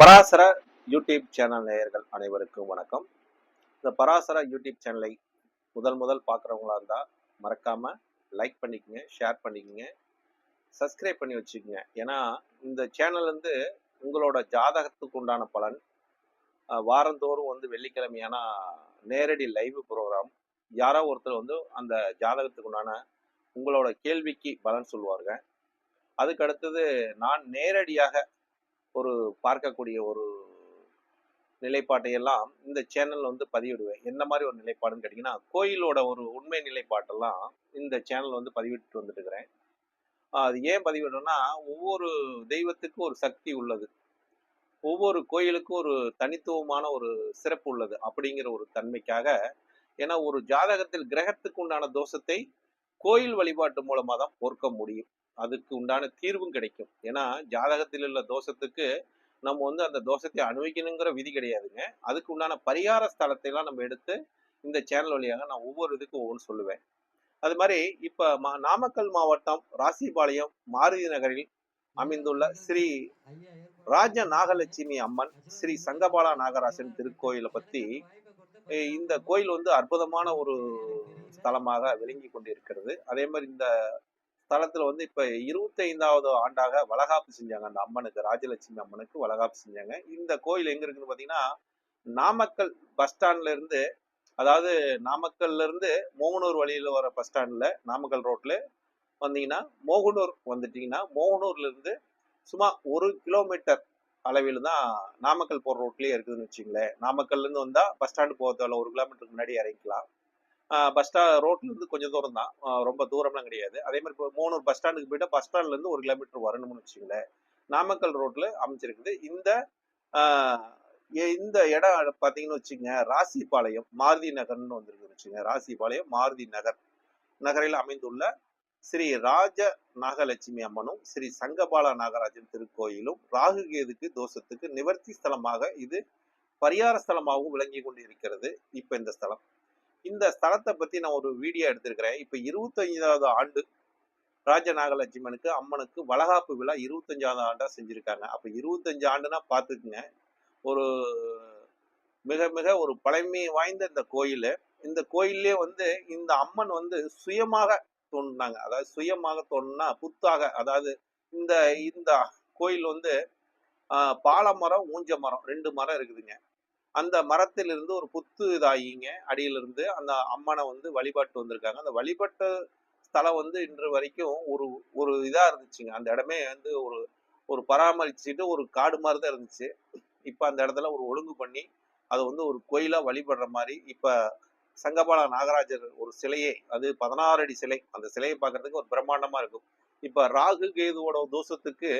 Parasara YouTube channel நேயர்கள் அனைவருக்கும் வணக்கம். இந்த பராசர யூடியூப் சேனலை முதல் முதல் பார்க்குறவங்களா இருந்தால் மறக்காம லைக் பண்ணிக்கங்க ஷேர் பண்ணிக்கங்க சப்ஸ்கிரைப் பண்ணி வச்சுக்கோங்க. ஏன்னா இந்த சேனல் வந்து உங்களோட ஜாதகத்துக்கு உண்டான பலன். வாரந்தோறும் வந்து வெள்ளிக்கிழமையான நேரடி லைவ் ப்ரோக்ராம் யாரோ ஒருத்தர் வந்து அந்த ஜாதகத்துக்கு உண்டான உங்களோட கேள்விக்கு பலன் சொல்லுவாருங்க. அதுக்கு அடுத்தது நான் நேரடியாக ஒரு பார்க்கக்கூடிய ஒரு நிலைப்பாட்டையெல்லாம் இந்த சேனல் வந்து பதிவிடுவேன். என்ன மாதிரி ஒரு நிலைப்பாடுன்னு கேட்டிங்கன்னா கோயிலோட ஒரு உண்மை நிலைப்பாட்டெல்லாம் இந்த சேனல் வந்து பதிவிட்டு வந்துட்டுருக்கிறேன். அது ஏன் பதிவிடுறேன்னா ஒவ்வொரு தெய்வத்துக்கும் ஒரு சக்தி உள்ளது. ஒவ்வொரு கோயிலுக்கும் ஒரு தனித்துவமான ஒரு சிறப்பு உள்ளது அப்படிங்கிற ஒரு தன்மைக்காக. ஏன்னா ஒரு ஜாதகத்தில் கிரகத்துக்கு உண்டான தோஷத்தை கோயில் வழிபாட்டு மூலமாக தான் பொறுக்க முடியும். அதுக்கு உண்டான தீர்வும் கிடைக்கும். ஏன்னா ஜாதகத்தில் உள்ள தோஷத்துக்கு நம்ம வந்து அந்த தோஷத்தை அனுபவிக்கணுங்கிற விதி கிடையாதுங்க. அதுக்கு உண்டான பரிகார ஸ்தலத்தை எல்லாம் நம்ம எடுத்து இந்த சேனல் வழியாக நான் ஒவ்வொரு இதுக்கும் ஒவ்வொன்று சொல்லுவேன். அது மாதிரி இப்போ மா- நாமக்கல் மாவட்டம் ராசிபாளையம் மாருதி நகரில் அமைந்துள்ள ஸ்ரீ ராஜ நாகலட்சுமி அம்மன் ஸ்ரீ சங்கபாலா நாகராசன் திருக்கோயிலை பற்றி இந்த கோயில் வந்து அற்புதமான ஒரு ஸ்தலமாக விளங்கி கொண்டிருக்கிறது. அதே மாதிரி இந்த ஸ்தலத்துல வந்து இப்ப இருபத்தைந்தாவது ஆண்டாக வளகாப்பு செஞ்சாங்க. அந்த அம்மனுக்கு ராஜலட்சுமி அம்மனுக்கு வளகாப்பு செஞ்சாங்க. இந்த கோயில் எங்க இருக்குன்னு பாத்தீங்கன்னா நாமக்கல் பஸ் ஸ்டாண்ட்ல இருந்து அதாவது நாமக்கல்ல இருந்து மோகனூர் வழியில வர பஸ் ஸ்டாண்ட்ல நாமக்கல் ரோட்ல வந்தீங்கன்னா மோகனூர் வந்துட்டீங்கன்னா மோகனூர்ல இருந்து சும்மா ஒரு கிலோமீட்டர் அளவில் தான் நாமக்கல் போகிற ரோட்லேயே இருக்குதுன்னு வச்சுங்களேன் நாமக்கல்லேருந்து வந்தால் பஸ் ஸ்டாண்டு போகிறதால ஒரு கிலோமீட்டருக்கு முன்னாடி இறங்கிக்கலாம். பஸ் ஸ்டா ரோட்ல இருந்து கொஞ்சம் தூரம் தான் ரொம்ப தூரம்லாம் கிடையாது. அதே மாதிரி இப்போ மூணூர் பஸ் ஸ்டாண்டுக்கு போயிட்டா பஸ் ஸ்டாண்ட்ல இருந்து ஒரு கிலோமீட்டர் வரணும்னு வச்சுங்களேன் நாமக்கல் ரோட்ல அமைச்சிருக்குது இந்த எ- இந்த இடம் பார்த்தீங்கன்னு வச்சுங்க ராசிபாளையம் மாருதி நகர்னு வந்திருக்குன்னு வச்சுங்க ராசிபாளையம் மாருதி நகர். நகரில் அமைந்துள்ள ஸ்ரீ ராஜ நாகலட்சுமி அம்மனும் ஸ்ரீ சங்கபாலா நாகராஜன் திருக்கோயிலும் ராகு கேதுக்கு தோஷத்துக்கு நிவர்த்தி ஸ்தலமாக இது பரிகார ஸ்தலமாகவும் விளங்கி கொண்டு இருக்கிறது இப்போ இந்த ஸ்தலம். இந்த ஸ்தலத்தை பற்றி நான் ஒரு வீடியோ எடுத்திருக்கிறேன். இப்போ இருபத்தஞ்சாவது ஆண்டு ராஜ நாகலட்சுமனுக்கு அம்மனுக்கு வளகாப்பு விழா இருபத்தஞ்சாவது ஆண்டாக செஞ்சுருக்காங்க. அப்போ இருபத்தஞ்சு ஆண்டுனா பார்த்துக்குங்க. ஒரு மிக மிக ஒரு பழமை வாய்ந்த இந்த கோயில். இந்த கோயிலே வந்து இந்த அம்மன் வந்து சுயமாக தோன்றினாங்க. அதாவது சுயமாக தோணுனா புத்தாக அதாவது இந்த இந்த கோயில் வந்து பாலமரம் ஊஞ்ச மரம் ரெண்டு மரம் இருக்குதுங்க. அந்த மரத்திலிருந்து ஒரு புத்து இதாகிங்க. அடியிலிருந்து அந்த அம்மனை வந்து வழிபட்டு வந்திருக்காங்க. அந்த வழிபட்ட ஸ்தலம் வந்து இன்று வரைக்கும் ஒரு ஒரு இதாக இருந்துச்சுங்க. அந்த இடமே வந்து ஒரு ஒரு பராமரிச்சுட்டு ஒரு காடு மாதிரி தான் இருந்துச்சு. இப்போ அந்த இடத்துல ஒரு ஒழுங்கு பண்ணி அதை வந்து ஒரு கோயிலாக வழிபடுற மாதிரி இப்போ சங்கபால நாகராஜர் ஒரு சிலையே அது பதினாறு அடி சிலை. அந்த சிலையை பார்க்கறதுக்கு ஒரு பிரம்மாண்டமாக இருக்கும். இப்போ ராகு கேதுவோட தோஷத்துக்கு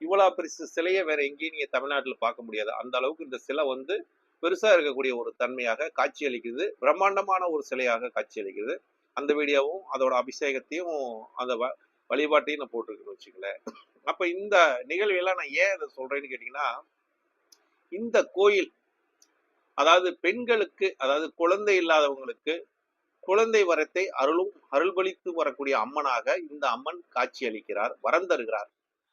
இவ்வளோ பெருசு சிலையை வேற எங்கேயும் நீங்கள் தமிழ்நாட்டில் பார்க்க முடியாது. அந்த அளவுக்கு இந்த சிலை வந்து பெருசா இருக்கக்கூடிய ஒரு தன்மையாக காட்சியளிக்குது பிரம்மாண்டமான ஒரு சிலையாக காட்சியளிக்குது அந்த வீடியோவும் அதோட அபிஷேகத்தையும் அந்த வ- வழிபாட்டையும் நான் போட்டிருக்கேன்னு வச்சுங்களேன் அப்ப இந்த நிகழ்வையெல்லாம் நான் ஏன் இதை சொல்றேன்னு கேட்டீங்கன்னா இந்த கோயில் அதாவது பெண்களுக்கு அதாவது குழந்தை இல்லாதவங்களுக்கு குழந்தை வரத்தை அருளும் அருள்பளித்து வரக்கூடிய அம்மனாக இந்த அம்மன் காட்சி அளிக்கிறார் வரம் தருகிறார்.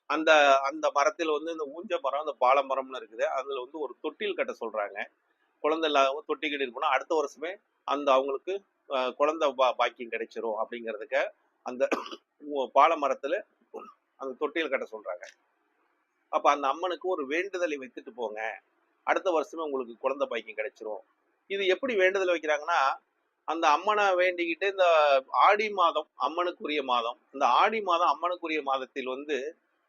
அந்த அந்த மரத்தில் வந்து இந்த ஊஞ்ச மரம் அந்த பாலமரம்னு இருக்குது. அதில் வந்து ஒரு தொட்டில் கட்ட சொல்கிறாங்க குழந்தை இல்லாதவங்க தொட்டி கட்டிட்டு அடுத்த வருஷமே அந்த அவங்களுக்கு குழந்தை பா- பாக்கியம் கிடைச்சிரும் அப்படிங்கிறதுக்கு அந்த பாலமரத்தில் அந்த தொட்டில் கட்ட சொல்கிறாங்க அப்போ அந்த அம்மனுக்கு ஒரு வேண்டுதலை வைத்துட்டு போங்க. அடுத்த வருஷமே உங்களுக்கு குழந்தை பாக்கியம் கிடைச்சிரும். இது எப்படி வேண்டுதல் வைக்கிறாங்கன்னா அந்த அம்மனை வேண்டிக்கிட்டு இந்த ஆடி மாதம் அம்மனுக்குரிய மாதம். இந்த ஆடி மாதம் அம்மனுக்குரிய மாதத்தில் வந்து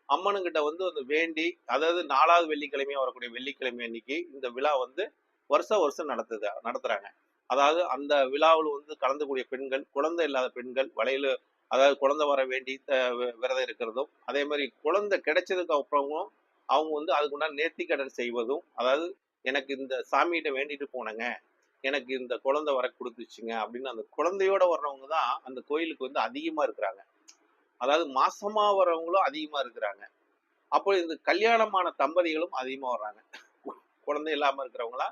அம்மனுங்கிட்ட வந்து அந்த வேண்டி அதாவது நாலாவது வெள்ளிக்கிழமையா வரக்கூடிய வெள்ளிக்கிழமை அன்னைக்கு இந்த விழா வந்து வருஷம் வருஷம் நடத்துது நடத்துகிறாங்க அதாவது அந்த விழாவில் வந்து கலந்துக்கூடிய பெண்கள் குழந்தை இல்லாத பெண்கள் வலையில அதாவது குழந்தை வர வேண்டி வி- விரதம் இருக்கிறதும் அதே மாதிரி குழந்தை கிடைச்சதுக்கு அப்புறமும் அவங்க வந்து அதுக்குண்டான நேர்த்திக்கடன் செய்வதும் அதாவது எனக்கு இந்த சாமிகிட்ட வேண்டிட்டு போனேங்க எனக்கு இந்த குழந்தை வர கொடுத்துச்சுங்க அப்படின்னு அந்த குழந்தையோட வர்றவங்க தான் அந்த கோயிலுக்கு வந்து அதிகமாக இருக்கிறாங்க. அதாவது மாசமா வர்றவங்களும் அதிகமா இருக்கிறாங்க. அப்போ இந்த கல்யாணமான தம்பதிகளும் அதிகமா வர்றாங்க. குழந்தை இல்லாம இருக்கிறவங்களா?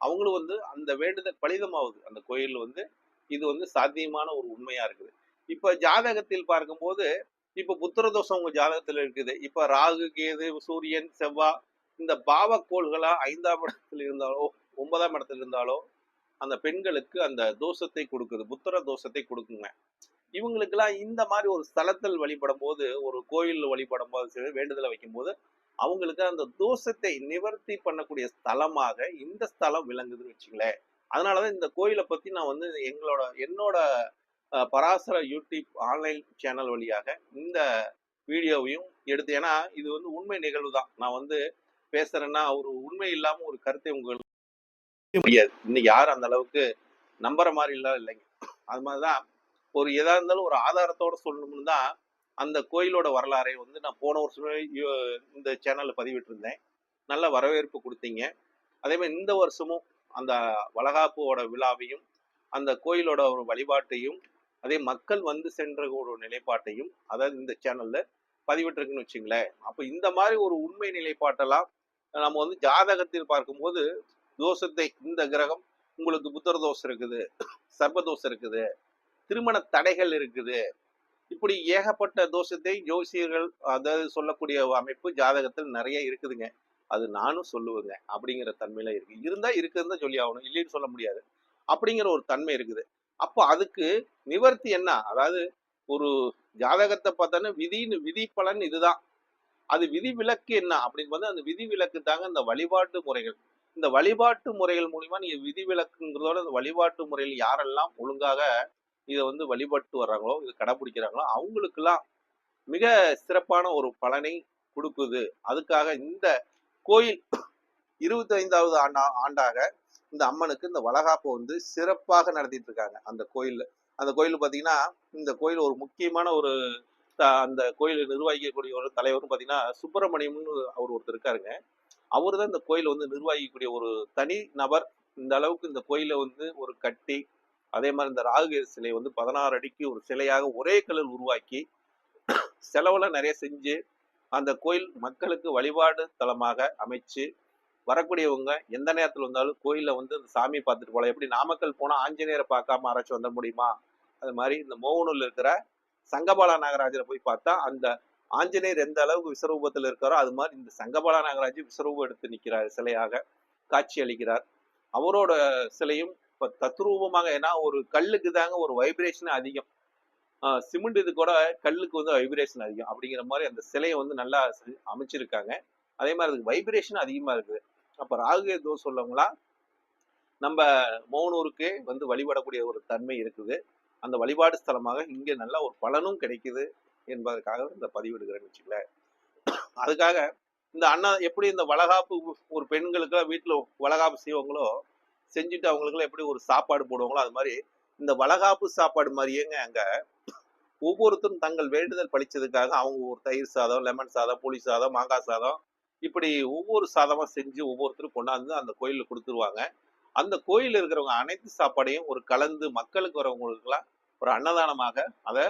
அவங்களும் வந்து அந்த வேண்டுதல் பலிதமாகுது. அந்த கோயில் வந்து இது வந்து சாத்தியமான ஒரு உண்மையா இருக்குது. இப்ப ஜாதகத்தில் பார்க்கும்போது இப்ப புத்திர தோஷம் உங்க ஜாதகத்துல இருக்குது. இப்ப ராகு கேது சூரியன் செவ்வாய் இந்த பாவக்கோள்களா ஐந்தாம் இடத்துல இருந்தாலோ ஒன்பதாம் இடத்துல இருந்தாலோ அந்த பெண்களுக்கு அந்த தோஷத்தை கொடுக்குது. புத்திர தோஷத்தை கொடுக்குங்க. இவங்களுக்கெல்லாம் இந்த மாதிரி ஒரு ஸ்தலத்தில் வழிபடும் போது ஒரு கோயில் வழிபடும் போது சரி வேண்டுதலை வைக்கும்போது அவங்களுக்கு அந்த தோஷத்தை நிவர்த்தி பண்ணக்கூடிய ஸ்தலமாக இந்த ஸ்தலம் விளங்குதுன்னு வச்சுங்களேன். அதனாலதான் இந்த கோயிலை பத்தி நான் வந்து எங்களோட என்னோட பராசர யூடியூப் ஆன்லைன் சேனல் வழியாக இந்த வீடியோவையும் எடுத்து ஏன்னா இது வந்து உண்மை நிகழ்வு தான் நான் வந்து பேசுறேன்னா ஒரு உண்மை இல்லாம ஒரு கருத்தை உங்களுக்கு முடியாது இன்னைக்கு யாரும் அந்த அளவுக்கு நம்புற மாதிரி எல்லாம் இல்லைங்க. அது மாதிரிதான் ஒரு எதா இருந்தாலும் ஒரு ஆதாரத்தோட சொல்லணும்னு தான் அந்த கோயிலோட வரலாறை வந்து நான் போன வருஷமே இந்த சேனல்ல பதிவிட்டிருந்தேன். நல்ல வரவேற்பு கொடுத்தீங்க. அதே மாதிரி இந்த வருஷமும் அந்த வளகாப்போட விழாவையும் அந்த கோயிலோட ஒரு வழிபாட்டையும் அதே மக்கள் வந்து சென்ற ஒரு நிலைப்பாட்டையும் அதாவது இந்த சேனல்ல பதிவிட்டிருக்குன்னு வச்சுங்களேன். அப்போ இந்த மாதிரி ஒரு உண்மை நிலைப்பாட்டெல்லாம் நம்ம வந்து ஜாதகத்தில் பார்க்கும்போது தோஷத்தை இந்த கிரகம் உங்களுக்கு புத்தர் தோஷம் இருக்குது சர்வதோஷம் இருக்குது திருமண தடைகள் இருக்குது. இப்படி ஏகப்பட்ட தோஷத்தை ஜோசியர்கள் அதாவது சொல்லக்கூடிய அமைப்பு ஜாதகத்தில் நிறைய இருக்குதுங்க. அது நானும் சொல்லுவேங்க அப்படிங்கிற தன்மையில இருக்கு. இருந்தா இருக்குதுன்னு சொல்லி ஆகணும் இல்லைன்னு சொல்ல முடியாது. அப்படிங்கிற ஒரு தன்மை இருக்குது. அப்போ அதுக்கு நிவர்த்தி என்ன? அதாவது ஒரு ஜாதகத்தை பார்த்தோன்னா விதின்னு விதி பலன் இதுதான். அது விதி விலக்கு என்ன? அப்படின்னு வந்து அந்த விதி விலக்கு தாங்க இந்த வழிபாட்டு முறைகள். இந்த வழிபாட்டு முறைகள் மூலியமா நீங்க விதி விலக்குங்கிறதோட அந்த வழிபாட்டு முறையில் யாரெல்லாம் ஒழுங்காக இதை வந்து வழிபட்டு வர்றாங்களோ இதை கடைபிடிக்கிறாங்களோ அவங்களுக்கெல்லாம் மிக சிறப்பான ஒரு பலனை கொடுக்குது. அதுக்காக இந்த கோயில் இருபத்தி ஐந்தாவது ஆண்டா ஆண்டாக இந்த அம்மனுக்கு இந்த வளகாப்பை வந்து சிறப்பாக நடத்திட்டு இருக்காங்க. அந்த கோயிலில் அந்த கோயில் பார்த்தீங்கன்னா இந்த கோயில் ஒரு முக்கியமான ஒரு த- அந்த கோயிலை நிர்வகிக்கக்கூடிய ஒரு தலைவர்னு பார்த்தீங்கன்னா சுப்பிரமணியம்னு அவர் ஒருத்தர் இருக்காருங்க. அவர் தான் இந்த கோயிலை வந்து நிர்வகிக்கக்கூடிய ஒரு தனி நபர். இந்த அளவுக்கு இந்த கோயிலை வந்து ஒரு கட்டி அதே மாதிரி இந்த ராகுகேது சிலை வந்து பதினாறு அடிக்கு ஒரு சிலையாக ஒரே கல்லில் உருவாக்கி செலவில் நிறைய செஞ்சு அந்த கோயில் மக்களுக்கு வழிபாடு தலமாக அமைச்சு வரக்கூடியவங்க எந்த நேரத்தில் வந்தாலும் கோயிலில் வந்து அந்த சாமி பார்த்துட்டு போகலாம் எப்படி நாமக்கல் போனால் ஆஞ்சநேயரை பார்க்காம ஆராய்ச்சி வந்த முடியுமா? அது மாதிரி இந்த மோகனூரில் இருக்கிற சங்கபாலா நாகராஜரை போய் பார்த்தா அந்த ஆஞ்சநேயர் எந்த அளவுக்கு விஸ்வரூபத்தில் இருக்காரோ அது மாதிரி இந்த சங்கபாலா நாகராஜ் விஸ்வரூபம் எடுத்து நிற்கிறார் சிலையாக காட்சி அளிக்கிறார். அவரோட சிலையும் இப்ப தத்ரூபமாக ஏன்னா ஒரு கல்லுக்கு தாங்க ஒரு வைப்ரேஷன் அதிகம். ஆஹ் சிமெண்ட் இது கூட கல்லுக்கு வந்து வைப்ரேஷன் அதிகம் அப்படிங்கிற மாதிரி அந்த சிலையை வந்து நல்லா அமைச்சிருக்காங்க. அதே மாதிரி அதுக்கு வைப்ரேஷன் அதிகமா இருக்குது. அப்போ ராகுகே தோஷம் உள்ளவங்களா நம்ம மௌனூருக்கு வந்து வழிபடக்கூடிய ஒரு தன்மை இருக்குது. அந்த வழிபாடு ஸ்தலமாக இங்கே நல்ல ஒரு பலனும் கிடைக்குது என்பதற்காக இந்த பதிவிடுகிறேன்னு வச்சுங்களேன் அதுக்காக இந்த அண்ணா எப்படி இந்த வளகாப்பு ஒரு பெண்களுக்கு வீட்டில் வளகாப்பு செய்வாங்களோ செஞ்சுட்டு அவங்களுக்குலாம் எப்படி ஒரு சாப்பாடு போடுவாங்களோ அது மாதிரி இந்த வளகாப்பு சாப்பாடு மாதிரியேங்க அங்க ஒவ்வொருத்தரும் தங்கள் வேண்டுதல் பழிச்சதுக்காக அவங்க ஒரு தயிர் சாதம் லெமன் சாதம் புளி சாதம் மாங்காய் சாதம் இப்படி ஒவ்வொரு சாதமா செஞ்சு ஒவ்வொருத்தரும் கொண்டாந்து அந்த கோயிலில் கொடுத்துருவாங்க. அந்த கோயிலில் இருக்கிறவங்க அனைத்து சாப்பாடையும் ஒரு கலந்து மக்களுக்கு வரவங்களுக்குலாம் ஒரு அன்னதானமாக அதை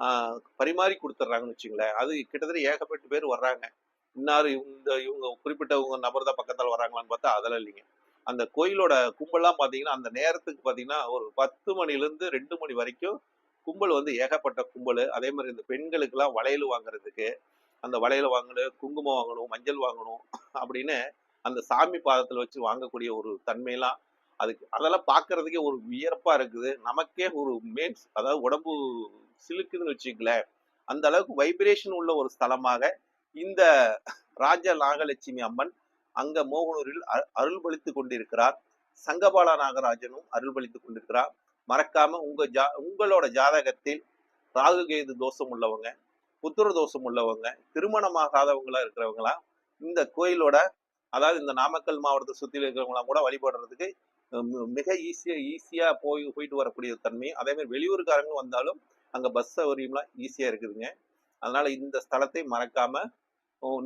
ஆஹ், பரிமாறி கொடுத்துட்றாங்கன்னு வச்சுங்களேன். அது கிட்டத்தட்ட ஏகப்பட்ட பேர் வர்றாங்க. இன்னார் இந்த இவங்க குறிப்பிட்டவங்க நபர் தான் பக்கத்தில் வர்றாங்களான்னு பார்த்தா அதெல்லாம் இல்லைங்க. அந்த கோயிலோட கும்பல்லாம் பார்த்தீங்கன்னா அந்த நேரத்துக்கு பார்த்தீங்கன்னா ஒரு பத்து மணிலேருந்து ரெண்டு மணி வரைக்கும் கும்பல் வந்து ஏகப்பட்ட கும்பல். அதே மாதிரி இந்த பெண்களுக்கெல்லாம் வளையல் வாங்குறதுக்கு அந்த வளையல் வாங்கணும் குங்குமம் வாங்கணும் மஞ்சள் வாங்கணும் அப்படின்னு அந்த சாமி பாதத்தில் வச்சு வாங்கக்கூடிய ஒரு தன்மையெல்லாம் அதுக்கு அதெல்லாம் பார்க்கறதுக்கே ஒரு வியர்ப்பாக இருக்குது. நமக்கே ஒரு மேன்ஸ் அதாவது உடம்பு சிலுக்குதுன்னு வச்சுக்கங்களேன் அந்த அளவுக்கு வைப்ரேஷன் உள்ள ஒரு ஸ்தலமாக இந்த ராஜ நாகலட்சுமி அம்மன் அங்க மோகனூரில் அ- அருள்பளித்து கொண்டிருக்கிறார். சங்கபால நாகராஜனும் அருள்பளித்துக் கொண்டிருக்கிறார். மறக்காம உங்க ஜா உங்களோட ஜாதகத்தில் ராகுகேது தோஷம் உள்ளவங்க புத்திர தோஷம் உள்ளவங்க திருமணமாகாதவங்களா இருக்கிறவங்களா இந்த கோயிலோட அதாவது இந்த நாமக்கல் மாவட்டத்தை சுத்தி இருக்கிறவங்களாம் கூட வழிபடுறதுக்கு மிக ஈஸியா ஈஸியா போய் போயிட்டு வரக்கூடிய தன்மை அதே மாதிரி வந்தாலும் அங்க பஸ் சௌகரியம்லாம் ஈஸியா இருக்குதுங்க. அதனால இந்த ஸ்தலத்தை மறக்காம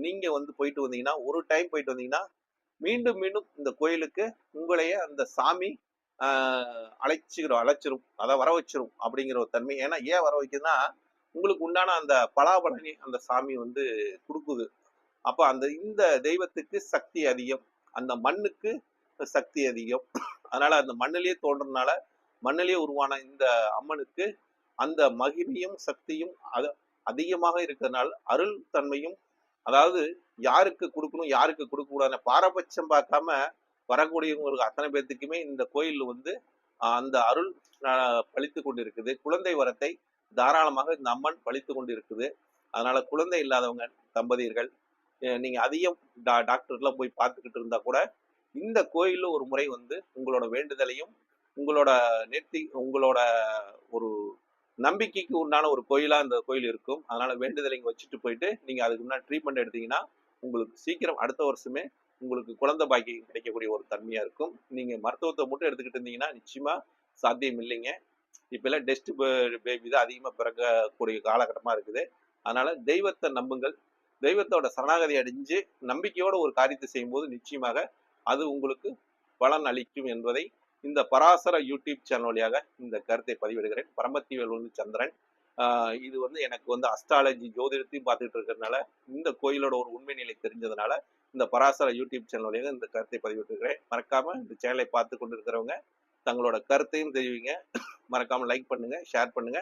நீங்க வந்து போயிட்டு வந்தீங்கன்னா ஒரு டைம் போயிட்டு வந்தீங்கன்னா மீண்டும் மீண்டும் இந்த கோயிலுக்கு உங்களையே அந்த சாமி அழைச்சிக்கிறோம் அழைச்சிரும். அதை வர வச்சிரும் அப்படிங்கிற ஒரு தன்மை. ஏன்னா ஏன் வர வைக்குதுன்னா உங்களுக்கு உண்டான அந்த பலாபலனை அந்த சாமி வந்து கொடுக்குது. அப்போ அந்த இந்த தெய்வத்துக்கு சக்தி அதிகம். அந்த மண்ணுக்கு சக்தி அதிகம். அதனால அந்த மண்ணிலேயே தோன்றதுனால மண்ணிலேயே உருவான இந்த அம்மனுக்கு அந்த மகிமையும் சக்தியும் அது அதிகமாக இருக்கிறதுனால அருள் தன்மையும் அதாவது யாருக்கு கொடுக்கணும் யாருக்கு கொடுக்கக்கூடாது பாரபட்சம் பார்க்காம வரக்கூடியவங்களுக்கு அத்தனை பேர்த்துக்குமே இந்த கோயில் வந்து அந்த அருள் பழித்து கொண்டு இருக்குது குழந்தை வரத்தை தாராளமாக இந்த அம்மன் பழித்து கொண்டு இருக்குது அதனால குழந்தை இல்லாதவங்க தம்பதியர்கள் நீங்க அதிகம் டா டாக்டர்லாம் போய் பார்த்துக்கிட்டு இருந்தா கூட இந்த கோயிலில் ஒரு முறை வந்து உங்களோட வேண்டுதலையும் உங்களோட நெத்தி உங்களோட ஒரு நம்பிக்கைக்கு உண்டான ஒரு கோயிலாக இந்த கோயில் இருக்கும். அதனால் வேண்டுதலை இங்கே வச்சுட்டு போயிட்டு நீங்கள் அதுக்கு முன்னாடி ட்ரீட்மெண்ட் எடுத்தீங்கன்னா உங்களுக்கு சீக்கிரம் அடுத்த வருஷமே உங்களுக்கு குழந்தை பாக்கியம் கிடைக்கக்கூடிய ஒரு தன்மையாக இருக்கும். நீங்கள் மருத்துவத்தை மட்டும் எடுத்துக்கிட்டு இருந்தீங்கன்னா நிச்சயமாக சாத்தியம் இல்லைங்க. இப்போல்லாம் டெஸ்ட் பேபி தான் அதிகமாக பிறக்கக்கூடிய காலகட்டமாக இருக்குது. அதனால் தெய்வத்தை நம்புங்கள். தெய்வத்தோட சரணாகதி அடைஞ்சு நம்பிக்கையோட ஒரு காரியத்தை செய்யும்போது நிச்சயமாக அது உங்களுக்கு பலன் அளிக்கும் என்பதை இந்த பராசர யூடியூப் சேனல் வழியாக இந்த கருத்தை பதிவிடுகிறேன். பரமத்திவேல் வந்து சந்திரன். இது வந்து எனக்கு வந்து அஸ்ட்ராலஜி ஜோதிடத்தையும் பார்த்துட்டு இருக்கிறதுனால இந்த கோயிலோட ஒரு உண்மை நிலை தெரிஞ்சதுனால இந்த பராசர யூடியூப் சேனல் வழியாக இந்த கருத்தை பதிவிட்டிருக்கிறேன். மறக்காம இந்த சேனலை பார்த்து கொண்டு இருக்கிறவங்க தங்களோட கருத்தையும் தெரிவிங்க. மறக்காம லைக் பண்ணுங்க ஷேர் பண்ணுங்க.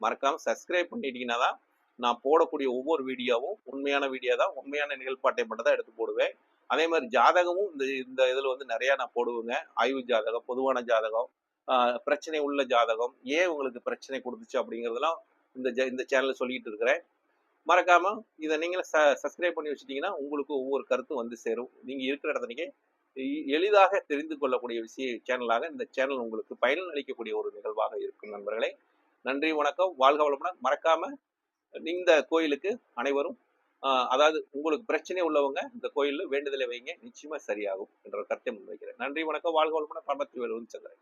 மறக்காம சப்ஸ்கிரைப் பண்ணிட்டீங்கன்னா தான் நான் போடக்கூடிய ஒவ்வொரு வீடியோவும் உண்மையான வீடியோ தான் உண்மையான நிகழ்பாட்டை மட்டும் தான் எடுத்து போடுவேன். அதே மாதிரி ஜாதகமும் இந்த இந்த இதில் வந்து நிறையா நான் போடுவேங்க. ஆய்வு ஜாதகம் பொதுவான ஜாதகம் பிரச்சனை உள்ள ஜாதகம் ஏன் உங்களுக்கு பிரச்சனை கொடுத்துச்சு அப்படிங்கிறதெல்லாம் இந்த ஜ- இந்த சேனலில் சொல்லிட்டு இருக்கிறேன். மறக்காமல் இதை நீங்களும் ச சப்ஸ்கிரைப் பண்ணி வச்சுட்டிங்கன்னா உங்களுக்கு ஒவ்வொரு கருத்தும் வந்து சேரும். நீங்கள் இருக்கிற இடத்துலையே எளிதாக தெரிந்து கொள்ளக்கூடிய விஷய சேனலாக இந்த சேனல் உங்களுக்கு பயன் அளிக்கக்கூடிய ஒரு நிகழ்வாக இருக்கும் நண்பர்களே. நன்றி வணக்கம். வாழ்க வளமுடன். மறக்காமல் இந்த கோயிலுக்கு அனைவரும் அதாவது உங்களுக்கு பிரச்சனை உள்ளவங்க இந்த கோயிலில் வேண்டுதலை வைங்க. நிச்சயமா சரியாகும் என்ற கருத்தை முன்வைக்கிறேன். நன்றி வணக்கம். வாழ்க வளமுடன் பரமத்தி வேலு சந்திரன்